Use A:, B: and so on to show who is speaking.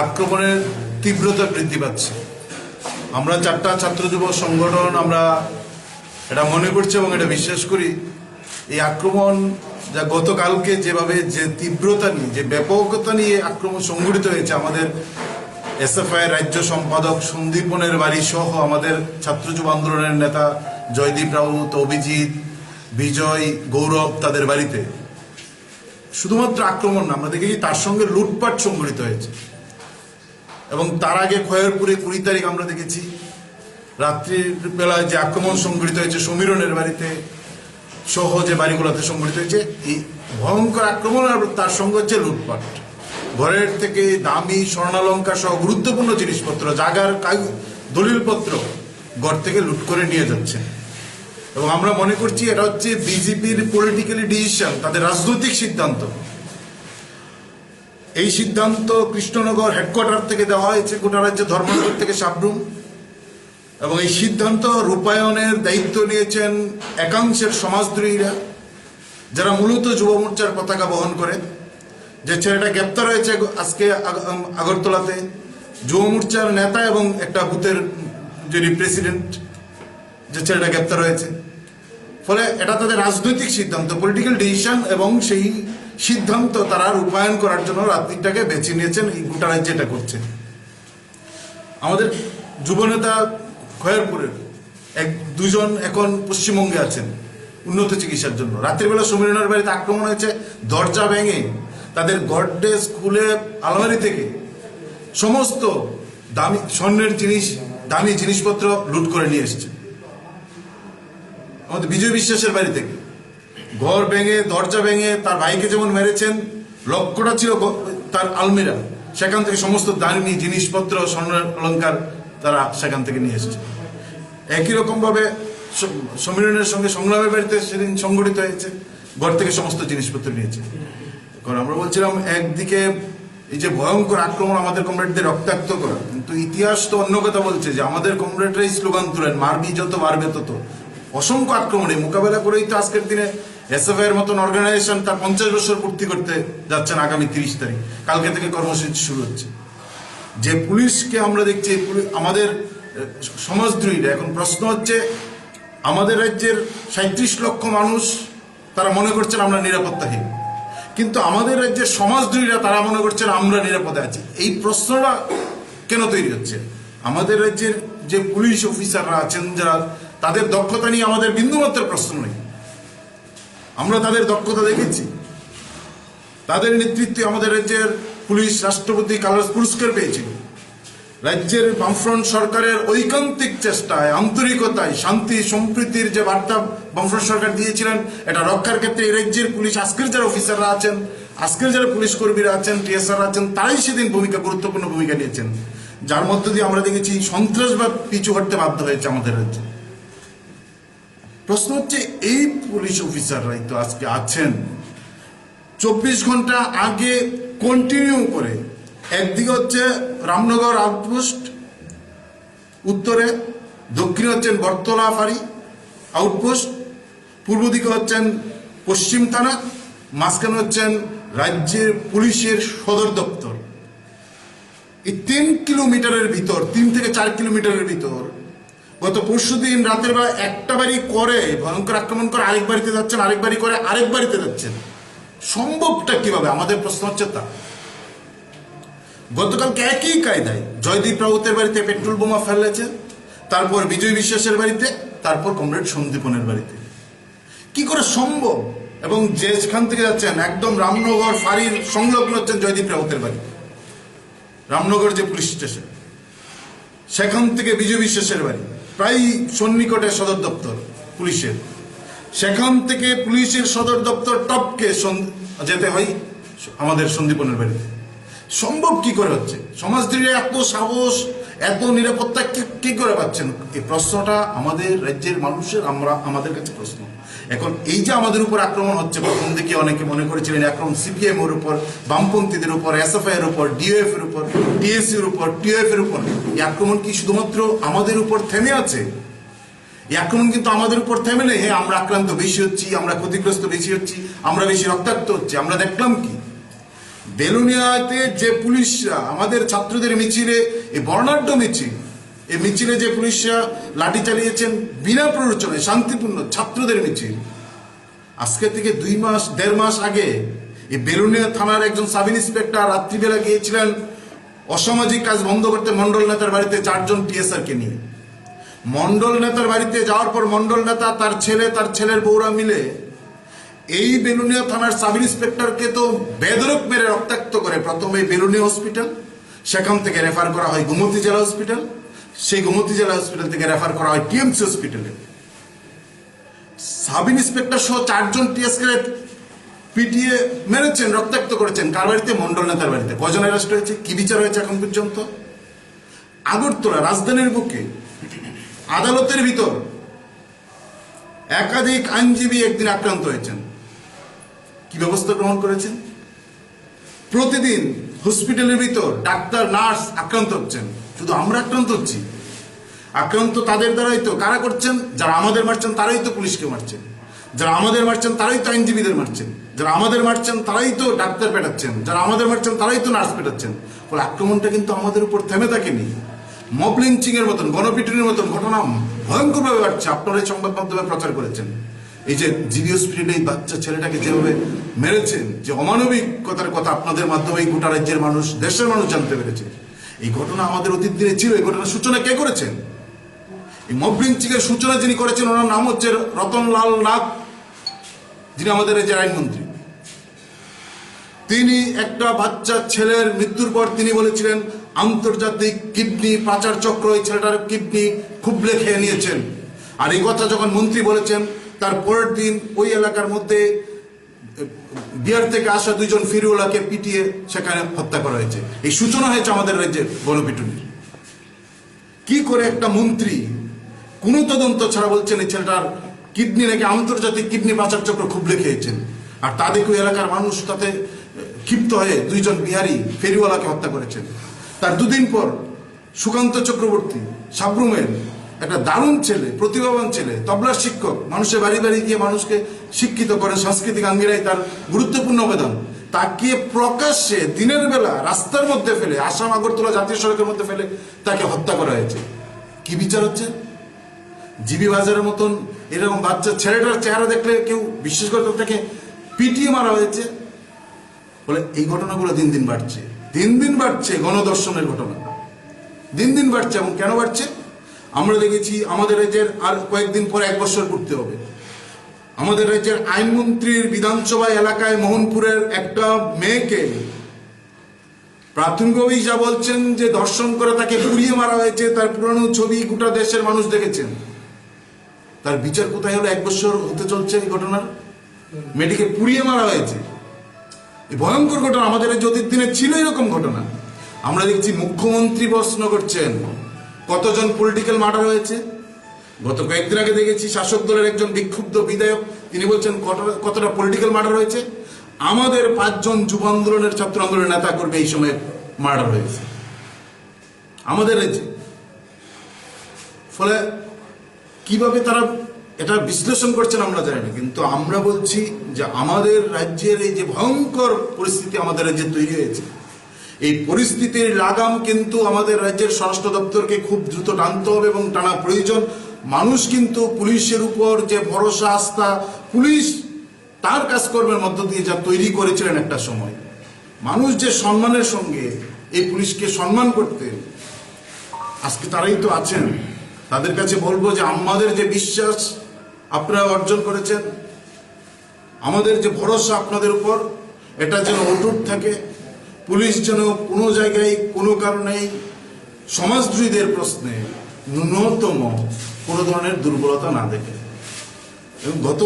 A: আক্রমণের তীব্রতা বৃদ্ধি পাচ্ছে। আমরা চারটা ছাত্র যুব সংগঠন আমরা এটা মনে করছি এবং এটা বিশ্বাস করি, এই আক্রমণ যা গতকালকে যেভাবে যে তীব্রতা নিয়ে, যে ব্যাপকতা নিয়ে আক্রমণ সংঘটিত হয়েছে, আমাদের এসএফআই রাজ্য সম্পাদক সন্দীপনের বাড়ি সহ আমাদের ছাত্র যুব আন্দোলনের নেতা জয়দীপ রাউত, অভিজিৎ, বিজয়, গৌরব তাদের বাড়িতে। শুধুমাত্র আক্রমণ না, আমরা দেখেছি তার সঙ্গে লুটপাট সংঘটিত হয়েছে। এবং তার আগে খয়েরপুরে কুড়ি তারিখ আমরা দেখেছি। রাত্রির বেলায় যে আক্রমণ সংঘটিত হয়েছে সমীরনের বাড়িতে সহ যে বাড়িগুলোতে সংঘটিত হয়েছে, এই ভয়ঙ্কর আক্রমণ আর তার সঙ্গে হচ্ছে লুটপাট। ঘরের থেকে দামি স্বর্ণালঙ্কার সহ গুরুত্বপূর্ণ জিনিসপত্র, জাগার দলিলপত্র ঘর থেকে লুট করে নিয়ে যাচ্ছে এবং আমরা মনে করছি এটা হচ্ছে বিজেপির পলিটিক্যালি ডিসিশন তাদের রাজনৈতিক সিদ্ধান্ত। এই সিদ্ধান্ত কৃষ্ণনগর হেডকোয়ার্টার থেকে দেওয়া হয়েছে, গোটা রাজ্যে ধর্মনগর থেকে সাবরুম। এবং এই সিদ্ধান্ত রূপায়ণের দায়িত্ব নিয়েছেন একাংশের সমাজদ্রোহীরা, যারা মূলত যুব মোর্চার পতাকা বহন করে। যে ছেলেটা গ্রেপ্তার হয়েছে আজকে আগরতলাতে, যুব মোর্চার নেতা এবং একটা বুথের যিনি প্রেসিডেন্ট, যে ছেলেটা গ্রেপ্তার হয়েছে। ফলে এটা তাদের রাজনৈতিক সিদ্ধান্ত, পলিটিক্যাল ডিসিশন এবং সেই সিদ্ধান্ত তারা রূপায়ণ করার জন্য রাত্রিটাকে বেছে নিয়েছেন, এই গোটা রাজ্যে এটা করছে। আমাদের যুবনেতা খয়েরপুরের এক, দুজন এখন পশ্চিমবঙ্গে আছেন, উন্নত চিকিৎসার জন্য। রাত্রিবেলা সমীরনের বাড়িতে আক্রমণ হয়েছে, দরজা ভেঙে তাদের গডডেজ খুলে আলমারি থেকে সমস্ত দামি স্বর্ণের জিনিস, দামি জিনিসপত্র লুট করে নিয়ে এসছে। আমাদের বিজয় বিশ্বাসের বাড়ি থেকে। ঘর ভেঙে, দরজা ভেঙে তার ভাইকে যেমন মেরেছেন, লক্ষ্যটা ছিল তার আলমিরা। সেখান থেকে সমস্ত দামি জিনিসপত্র, স্বর্ণ অলঙ্কার তারা সেখান থেকে নিয়ে এসেছে। একই রকম ভাবে স- সমীরনের সঙ্গে সংগ্রামের বাড়িতে সেদিন সংগঠিত হয়েছে। ঘর থেকে সমস্ত জিনিসপত্র নিয়েছে। কারণ আমরা বলছিলাম, একদিকে এই যে ভয়ঙ্কর আক্রমণ আমাদের কমরেডদের রক্তাক্ত করা, কিন্তু ইতিহাস তো অন্য কথা বলছে যে আমাদের কমরেডরাই স্লোগান তুলেন, মারবি যত মারবে তত। অসংখ্য আক্রমণে মোকাবেলা করেই তো আজকের দিনে এসএফআই মতন অর্গানাইজেশন তার পঞ্চাশ বছর পূর্তি করতে যাচ্ছেন আগামী তিরিশ তারিখ। কালকে থেকে কর্মসূচি শুরু হচ্ছে। যে পুলিশকে আমরা দেখছি আমাদের সমাজদ্রোহীরা, এখন প্রশ্ন হচ্ছে, আমাদের রাজ্যের সাঁত্রিশ লক্ষ মানুষ, তারা মনে করছেন আমরা নিরাপত্তাহীন। কিন্তু আমাদের রাজ্যের সমাজদ্রোহীরা, তারা মনে করছেন আমরা নিরাপদে আছি। এই প্রশ্নটা কেন তৈরি হচ্ছে? আমাদের রাজ্যের যে পুলিশ অফিসাররা আছেন, যারা, তাদের দক্ষতা নিয়ে আমাদের বিন্দুমাত্র প্রশ্ন নেই। আমরা তাদের দক্ষতা দেখেছি। তাদের নেতৃত্বে আমাদের রাজ্যের পুলিশ রাষ্ট্রপতি কালার্স পুরস্কার পেয়েছিল। রাজ্যের বামফ্রন্ট সরকারের ঐকান্তিক চেষ্টায়, আন্তরিকতায়, শান্তি, সম্প্রীতির যে বার্তা বামফ্রন্ট সরকার দিয়েছিলেন, এটা রক্ষার ক্ষেত্রে এই রাজ্যের পুলিশ আজকের যারা অফিসাররা আছেন, আজকের যারা পুলিশ কর্মীরা আছেন টিএসআর আছেন, তারাই সেদিন ভূমিকা, গুরুত্বপূর্ণ ভূমিকা নিয়েছেন। যার মধ্য দিয়ে আমরা দেখেছি সন্ত্রাসবাদ পিছু হটতে বাধ্য হয়েছে আমাদের রাজ্যে। প্রশ্ন হচ্ছে, এই পুলিশ অফিসাররাই তো আজকে আছেন। চব্বিশ ঘণ্টা আগে কন্টিনিউ করে, একদিকে হচ্ছে রামনগর আউটপোস্ট উত্তরে দক্ষিণে হচ্ছেন বটতলা ফাঁড়ি আউটপোস্ট পূর্ব দিকে হচ্ছেন পশ্চিম থানা, মাঝখানে হচ্ছেন রাজ্যের পুলিশের সদর দপ্তর। এই তিন কিলোমিটারের ভিতর, তিন থেকে চার কিলোমিটারের ভিতর গত পরশু দিন রাতের বেলা একটা বাড়ি করে ভয়ঙ্কর আক্রমণ করে আরেক বাড়িতে যাচ্ছেন, আরেক বাড়ি করে আরেক বাড়িতে যাচ্ছেন। সম্ভবটা কীভাবে? আমাদের প্রশ্ন হচ্ছে তা। গতকালকে একই কায়দায় জয়দীপ রাউতের বাড়িতে পেট্রোল বোমা ফেলেছে, তারপর বিজয় বিশ্বাসের বাড়িতে, তারপর কমরেড সন্দীপনের বাড়িতে। কি করে সম্ভব? এবং যেখান থেকে যাচ্ছেন, একদম রামনগর ফাঁড়ির সংলগ্ন হচ্ছেন জয়দীপ রাউতের বাড়ি। রামনগর যে পুলিশ স্টেশন, সেখান থেকে বিজয় বিশ্বাসের বাড়ি। প্রায় সন্নিকটে সদর দপ্তর, পুলিশের। সেখান থেকে পুলিশের সদর দপ্তর টপকে যেতে হয় আমাদের সন্দীপনের বাড়িতে। সম্ভব কি করে হচ্ছে? সমাজ থেকে এত সাহস, এত নিরাপত্তা কি করে পাচ্ছেন? এই প্রশ্নটা আমাদের রাজ্যের মানুষের, আমরা আমাদের কাছে প্রশ্ন। এখন এই যে আমাদের উপর আক্রমণ হচ্ছে, প্রথম দিকে অনেকে মনে করেছিলেন আক্রমণ সিপিএম এর উপর, বামপন্থীদের উপর এসএফআই এর উপর ডিএফ এর উপর টিএসসি এর উপর টিএফ এর উপর, এই আক্রমণ কি শুধুমাত্র আমাদের উপর থেমে আছে? এই আক্রমণ কিন্তু আমাদের উপর থেমে নেই। হ্যাঁ আমরা আক্রান্ত বেশি হচ্ছি, আমরা ক্ষতিগ্রস্ত বেশি হচ্ছি, আমরা বেশি রক্তাক্ত হচ্ছি, আমরা দেখলাম কি? বেলুনিয়াতে যে পুলিশরা, আমাদের ছাত্রদের মিছিলে, এই বর্ণাঢ্য মিছিল এই মিছিলে যে পুলিশরা লাঠি চালিয়েছেন বিনা প্ররোচনায়, শান্তিপূর্ণ ছাত্রদের মিছিল, আজকে থেকে দুই মাস, দেড় মাস আগে এই বেলুনিয়া থানার একজন সাব ইন্সপেক্টর রাত্রিবেলা গিয়েছিলেন অসামাজিক কাজ বন্ধ করতে মন্ডল নেতার বাড়িতে চারজন টিএসআর কে নিয়ে। মন্ডল নেতার বাড়িতে যাওয়ার পর মন্ডল নেতা, তার ছেলে, তার ছেলের বউরা মিলে এই বেলুনিয়া থানার সাব ইন্সপেক্টরকে তো বেদরক মেরে রক্তাক্ত করে প্রথমে বেলুনিয়া হসপিটাল, সেখান থেকে রেফার করা হয় গোমতী জেলা হসপিটাল সেই গোমতী জেলা হসপিটাল থেকে রেফার করা হয় টিএমসি হসপিটালে সাব ইন্সপেক্টর সহ চারজন টিএসকে পিটিয়ে মেরেছেন, রক্তাক্ত করেছেন। কার বাড়িতে? মন্ডল নেতার বাড়িতে। কজন অ্যারেস্ট হয়েছে? কি বিচার হয়েছে এখন পর্যন্ত? আগরতলা, রাজধানীর বুকে। আদালতের ভিতর। একাধিক আইনজীবী একদিন আক্রান্ত হয়েছেন। কি ব্যবস্থা গ্রহণ করেছেন? প্রতিদিন হসপিটালের ভিতর ডাক্তার, নার্স আক্রান্ত হচ্ছেন। শুধু আমরা আক্রান্ত হচ্ছি। আক্রান্ত তাদের দ্বারাই তো কারা করছেন? যারা আমাদের মারছেন তারাই তো পুলিশকে মারছেন। যারা আমাদের মারছেন তারাই তো আইনজীবীদের মারছেন। যারা আমাদের মারছেন তারাই তো ডাক্তার পেটাচ্ছেন। যারা আমাদের মারছেন তারাই তো নার্স পেটাচ্ছেন। ফলে আক্রমণটা কিন্তু আমাদের উপর থেমে থাকেনি। মব লিঞ্চিং এর মতন, গণপিটুনির মতন ঘটনা ভয়ঙ্করভাবে বাড়ছে। আপনারা এই সংবাদ মাধ্যমে প্রচার করেছেন। এই যে জিবি হসপিটালে এই বাচ্চা ছেলেটাকে যেভাবে মেরেছেন যে অমানবিকতার কথা আপনাদের মাধ্যমে গোটা রাজ্যের মানুষ, দেশের মানুষ জানতে পেরেছে। এই ঘটনা আমাদের অতীত দিনে ছিল, এই ঘটনার সূচনা কে করেছেন এই মব লিঞ্চিং এর সূচনা যিনি করেছেন, ওনার নাম হচ্ছে রতনলাল নাথ, যিনি আমাদের যে আইনমন্ত্রী। তিনি একটা বাচ্চা ছেলের মৃত্যুর পর তিনি বলেছিলেন, আন্তর্জাতিক কিডনি পাচার চক্র, এই ছেলেটার কিডনি খুবলে খেয়ে নিয়েছেন। আর এই কথা যখন মন্ত্রী বলেছেন, তার পরের দিন ওই এলাকার মধ্যে বিহার থেকে আসা দুইজন ফিরুলাকে পিটিয়ে সেখানে হত্যা করা হয়েছে। এই সূচনা হয়েছে আমাদের রাজ্যের গণপিটুনির কি করে একটা মন্ত্রী কোন তদন্ত ছাড়া বলছেন এই ছেলেটার কিডনি নাকি আন্তর্জাতিক কিডনি বাঁচার চক্র খুবলে খেয়েছেন আর তা দেখে ওই এলাকার মানুষ তাতে ক্ষিপ্ত হয়ে দুইজন বিহারি ফেরিওয়ালাকে হত্যা করেছেন। তার দুদিন পর সুকান্ত চক্রবর্তী সাবরুমের একটা দারুণ ছেলে, প্রতিভাবান ছেলে তবলার শিক্ষক, মানুষের বাড়ি বাড়ি গিয়ে মানুষকে শিক্ষিত করে সাংস্কৃতিক আঙ্গিরাই তার গুরুত্বপূর্ণ অবদান। তাকে প্রকাশ্যে দিনের বেলা রাস্তার মধ্যে ফেলে, আসাম, আগরতলা জাতীয় সড়কের মধ্যে ফেলে তাকে হত্যা করা হয়েছে। কি বিচার হচ্ছে? জিবি বাজারের মতন এরকম বাচ্চা ছেলেটার চেহারা দেখলে কেউ বিশ্বাস করে তাকে পিটিয়ে মারা হয়েছে। বলে, এই ঘটনাগুলো দিন দিন বাড়ছে, দিন দিন বাড়ছে গণদর্শনের ঘটনা। দিন দিন বাড়ছে এবং কেন বাড়ছে? আমরা দেখেছি আমাদের রাজ্যের আর কয়েকদিন পরে এক বছর করতে হবে। আমাদের রাজ্যের আইনমন্ত্রীর বিধানসভা এলাকায় মোহনপুরের একটা মেয়েকে প্রাথমিকভাবেই যা বলছেন যে ধর্ষণ করে তাকে পুড়িয়ে মারা হয়েছে, তার পুরনো ছবি গোটা দেশের মানুষ দেখেছেন। তার বিচার কোথায় হলো? এক বছর হতে চলছে এই ঘটনার। মেয়েটিকে পুড়িয়ে মারা হয়েছে। এই ভয়ঙ্কর ঘটনা আমাদের জ্যোতির দিনে ছিল এরকম ঘটনা। আমরা দেখছি মুখ্যমন্ত্রী প্রশ্ন করছেন কতজন পলিটিক্যাল মার্ডার হয়েছে? গত কয়েকদিন আগে দেখেছি শাসক দলের একজন বিক্ষুব্ধ বিধায়ক, তিনি বলছেন কতটা- পলিটিক্যাল মার্ডার হয়েছে? আমাদের পাঁচজন যুব আন্দোলনের ছাত্র আন্দোলনের নেতা করবে এই সময় মার্ডার হয়েছে। আমাদের রাজ্যে। ফলে কীভাবে তারা এটা বিশ্লেষণ করছেন আমরা জানি না, কিন্তু আমরা বলছি যে আমাদের রাজ্যের এই যে ভয়ঙ্কর পরিস্থিতি আমাদের রাজ্যে তৈরি হয়েছে এই পরিস্থিতির লাগাম কিন্তু আমাদের রাজ্যের স্বরাষ্ট্র দপ্তরকে খুব দ্রুত টানতে হবে এবং টানা প্রয়োজন। মানুষ কিন্তু পুলিশের উপর যে ভরসা, আস্থা, পুলিশ তার কাজকর্মের মধ্য দিয়ে যা তৈরি করেছিলেন একটা সময়। মানুষ যে সম্মানের সঙ্গে এই পুলিশকে সম্মান করতেন আজকে তারাই তো আছেন। তাদের কাছে বলব যে আমাদের যে বিশ্বাস আপনারা অর্জন করেছেন, আমাদের যে ভরসা আপনাদের উপর, এটা যেন অটুট থাকে। পুলিশ যেন কোনো জায়গায় কোনো কারণে সমাজদ্রোহীদের প্রশ্নে ন্যূনতম কোনো ধরনের দুর্বলতা না দেখে। এবং গত